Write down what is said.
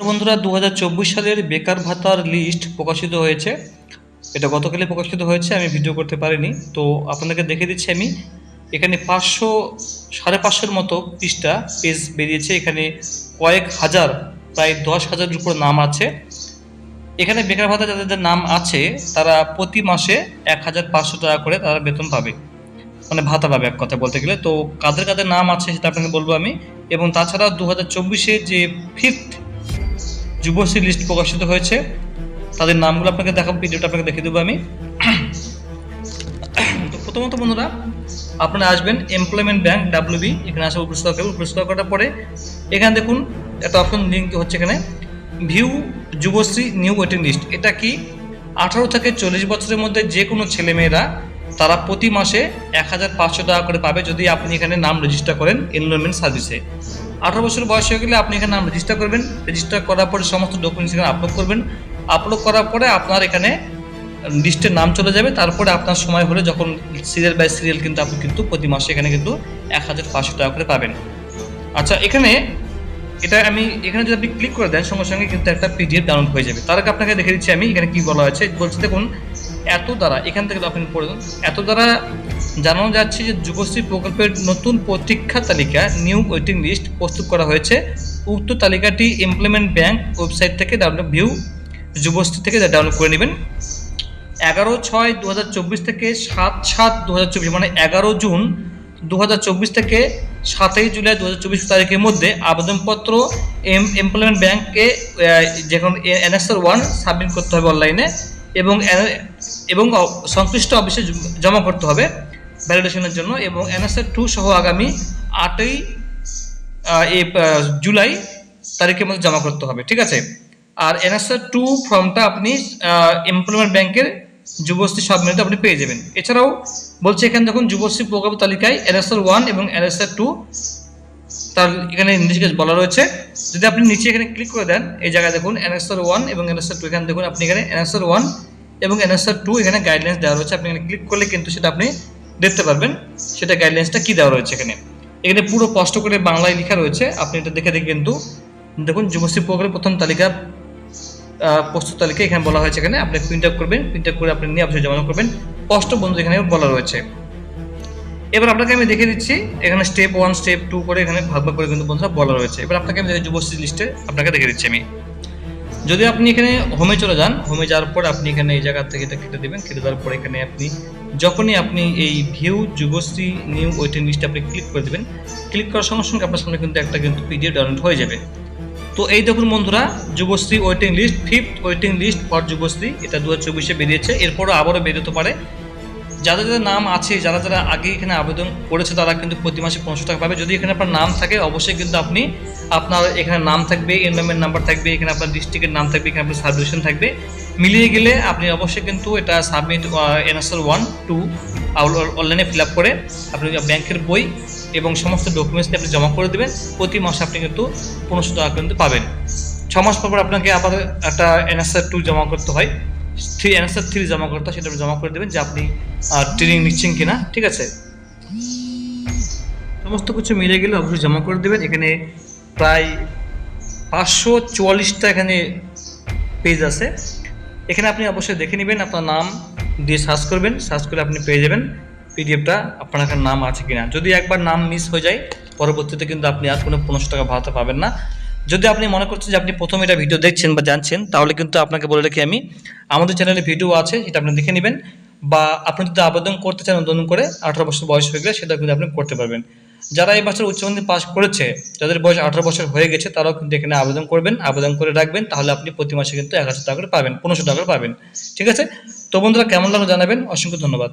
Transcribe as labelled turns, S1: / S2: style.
S1: বন্ধুরা দু হাজার চব্বিশ সালের বেকার ভাতার লিস্ট প্রকাশিত হয়েছে। এটা গতকালে প্রকাশিত হয়েছে, আমি ভিডিও করতে পারিনি। তো আপনাদেরকে দেখে দিচ্ছি আমি। এখানে পাঁচশো, সাড়ে পাঁচশোর মতো পৃষ্ঠা পেজ বেরিয়েছে। এখানে কয়েক হাজার, প্রায় দশ হাজারের উপর নাম আছে। এখানে বেকার ভাতা যাদের যাদের নাম আছে, তারা প্রতি মাসে এক হাজার পাঁচশো টাকা করে তারা বেতন পাবে। মানে ভাতা পাবে এক কথা বলতে গেলে। তো কাদের কাদের নাম আছে সেটা আপনাকে বলব আমি। এবং তাছাড়া দু হাজার চব্বিশে যে ফিফথ যুবশ্রী লিস্ট প্রকাশিত হয়েছে। তাদের নামগুলো আপনাকে দেখাবো ভিডিওটা আপনাকে দেখে দেবো আমি। তো প্রথমত বন্ধুরা, আপনারা আসবেন এমপ্লয়মেন্ট ব্যাংক ডাব্লিউবি এখানে আসা উপস্থিত করবেন উপস্থিত করার পরে এখানে দেখুন একটা অপশন লিঙ্ক হচ্ছে এখানে। View Yuvashree new waiting list এটা কি আঠারো থেকে চল্লিশ বছরের মধ্যে যে কোনো ছেলেমেয়েরা তারা প্রতি মাসে এক হাজার পাঁচশো টাকা করে পাবে যদি আপনি এখানে নাম রেজিস্টার করেন এনরোলমেন্ট সার্ভিসে আঠারো বছর বয়স হয়ে গেলে আপনি এখানে নাম রেজিস্টার করবেন। রেজিস্টার করার পরে সমস্ত ডকুমেন্টস এখানে আপলোড করবেন। আপলোড করার পরে আপনার এখানে লিস্টের নাম চলে যাবে। তারপরে আপনার সময় হলে যখন সিরিয়াল বাই সিরিয়াল কিন্তু আপনি কিন্তু প্রতি মাসে এখানে কিন্তু এক হাজার পাঁচশো টাকা করে পাবেন। আচ্ছা এখানে, এটা আমি, এখানে যদি আপনি ক্লিক করে দেন, সঙ্গে সঙ্গে কিন্তু একটা পিডিএফ ডাউনলোড হয়ে যাবে। তার আগে আপনাকে দেখে দিচ্ছি আমি, এখানে কি বলা হয়েছে। বলছি দেখুন এত দ্বারা, এখান থেকে আপনি পড়ে এত দ্বারা জানানো যাচ্ছে যে যুবশ্রী প্রকল্পের নতুন প্রতীক্ষা তালিকা, নিউ ওয়েটিং লিস্ট প্রস্তুত করা হয়েছে। উক্ত তালিকাটি এমপ্লয়মেন্ট ব্যাংক ওয়েবসাইট থেকে ডাউনলোড ভিউ যুবশ্রী থেকে ডাউনলোড করে নেবেন। এগারো ছয় দু থেকে সাত সাত দু মানে এগারো জুন দু হাজার চব্বিশ থেকে সাতই জুলাই দু হাজার চব্বিশ তারিখের মধ্যে আবেদনপত্র এম এমপ্লয়মেন্ট ব্যাংকে যখন এনএসআর ওয়ান সাবমিট করতে হবে অনলাইনে এবং এবং সংশ্লিষ্ট অফিসে জমা করতে হবে ভ্যালিডেশনের জন্য এবং এনএসআর টু সহ আগামী আটই জুলাই তারিখের মধ্যে জমা করতে হবে, ঠিক আছে? আর এনএসআর টু ফর্মটা আপনি এমপ্লয়মেন্ট ব্যাংকের যুবশ্রী সাবমিটে আপনি পেয়ে যাবেন। এছাড়াও বলছে, এখানে দেখুন যুবশ্রী প্রকল্প তালিকায় এনএসআর ওয়ান এবং এনএসআর টু তার এখানে নিচে বলা রয়েছে। যদি আপনি নিচে এখানে ক্লিক করে দেন, এই জায়গায় দেখুন এনএসআর ওয়ান এবং এনএসআর টু, এখানে দেখুন আপনি এখানে এনএসআর ওয়ান এবং এনএসআর টু এখানে গাইডলাইন্স দেওয়া রয়েছে। আপনি এখানে ক্লিক করলে কিন্তু সেটা আপনি দেখতে পারবেন সেটা গাইডলাইন্সটা কী দেওয়া রয়েছে এখানে। এখানে পুরো স্পষ্ট করে বাংলায় লেখা রয়েছে। আপনি এটা দেখে দেখে কিন্তু দেখুন, যুবশ্রী প্রকল্পের প্রথম তালিকা প্রস্তুত তালিকা এখানে বলা হয়েছে এখানে। আপনি প্রিন্ট আপ করবেন প্রিন্ট আপ করে আপনি নিয়ে অবশ্যই জমা করবেন। স্পষ্ট বন্ধু এখানে বলা রয়েছে। এবার আপনাকে আমি দেখে দিচ্ছি, এখানে স্টেপ ওয়ান স্টেপ টু করে এখানে ভাগ ভাগ করে কিন্তু বন্ধুরা বলা রয়েছে। এবার আপনাকে আমি যুবশ্রী লিস্টে আপনাকে দেখে দিচ্ছি আমি। যদি আপনি এখানে হোমে চলে যান হোমে যাওয়ার পর আপনি এখানে এই জায়গা থেকে এটা কেটে দেবেন। কেটে দেওয়ার পর এখানে আপনি, যখনই আপনি এই ভিউ যুবশ্রী নিউ ওয়েটিং লিস্টে আপনি ক্লিক করে দেবেন ক্লিক করার সঙ্গে সঙ্গে আপনার সামনে কিন্তু একটা কিন্তু পিডিএফ ডাউনলোড হয়ে যাবে। তো এই দেখুন বন্ধুরা Yuvashree waiting list fifth waiting list for Yuvashree এটা দু হাজার চব্বিশে বেরিয়েছে। এরপরও আবারও বেরোতে পারে। যাদের যাদের নাম আছে, যারা যারা আগে এখানে আবেদন করেছে, তারা কিন্তু প্রতি মাসে পনেরোশো টাকা পাবে। যদি এখানে আপনার নাম থাকে, অবশ্যই কিন্তু আপনি আপনার এখানে নাম থাকবে এনরোলমেন্ট নাম্বার থাকবে, এখানে আপনার ডিস্ট্রিক্টের নাম থাকবে, এখানে আপনার সাবডিভিশন থাকবে। মিলিয়ে গেলে আপনি অবশ্যই কিন্তু এটা সাবমিট এনএসএল ওয়ান টু অনলাইনে ফিল আপ করে আপনি ব্যাংকের বই এবং সমস্ত ডকুমেন্টস আপনি জমা করে দেবেন। প্রতি মাসে আপনি কিন্তু পনেরোশো টাকা কিন্তু পাবেন। ছ মাস পর পর আপনাকে আবার একটা এনএসআর টু জমা করতে হয়। থ্রি এনএসআর থ্রি জমা করতে সেটা জমা করে দেবেন যে আপনি ট্রেনিং নিচ্ছেন কিনা, ঠিক আছে? সমস্ত কিছু মিলে গেলে অবশ্যই জমা করে দেবেন। এখানে প্রায় পাঁচশো চুয়াল্লিশটা এখানে পেজ আছে। এখানে আপনি অবশ্যই দেখে নেবেন আপনার নাম দিয়ে সার্চ করবেন। সার্চ করে আপনি পেয়ে যাবেন পিডিএফটা আপনার এখানে নাম আছে কিনা। যদি একবার নাম মিস হয়ে যায়, পরবর্তীতে কিন্তু আপনি আর কোনো পনেরোশো টাকা ভাড়াতে পাবেন না। যদি আপনি মনে করছেন যে আপনি প্রথম এটা ভিডিও দেখছেন বা জানছেন, তাহলে কিন্তু আপনাকে বলে রাখি আমি আমাদের চ্যানেলে ভিডিও আছে, সেটা আপনি দেখে নেবেন বা আপনি যদি আবেদন করতে চান নতুন করে আঠারো বছর বয়স হয়ে গেলে সেটা কিন্তু আপনি করতে পারবেন। যারা এই বছর উচ্চ মাধ্যমিক পাস করেছে, যাদের বয়স আঠারো বছর হয়ে গেছে, তারাও কিন্তু এখানে আবেদন করবেন, আবেদন করে রাখবেন, তাহলে আপনি প্রতি মাসে কিন্তু এক হাজার টাকা করে পাবেন, পনেরোশো টাকা করে পাবেন। ঠিক আছে? তো বন্ধুরা, কেমন লাগল জানাবেন? অসংখ্য ধন্যবাদ।